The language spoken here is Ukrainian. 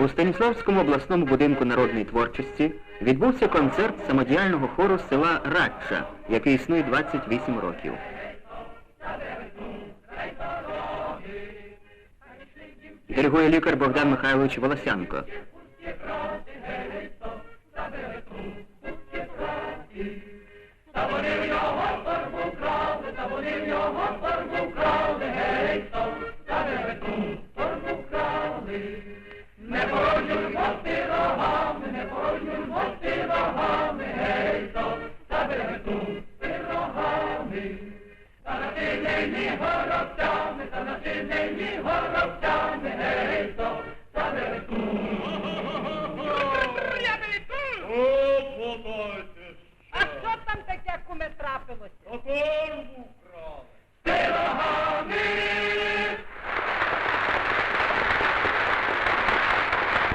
У Станіславському обласному будинку народної творчості відбувся концерт самодіяльного хору села Радча, який існує 28 років. Диригує лікар Богдан Михайлович Волосянко. В його торбу вкрали, гей, хто, катер ту торбу вкрали. Не порожню жмоти рогами, не порожню жмоти рогами, гей, хто, катер ту пирогами. Та на тиждень горобцями, та на тиждень горобцями, гей, хто, катер ту. О, подайте! А що там таке, куме, трапилося? Оторву!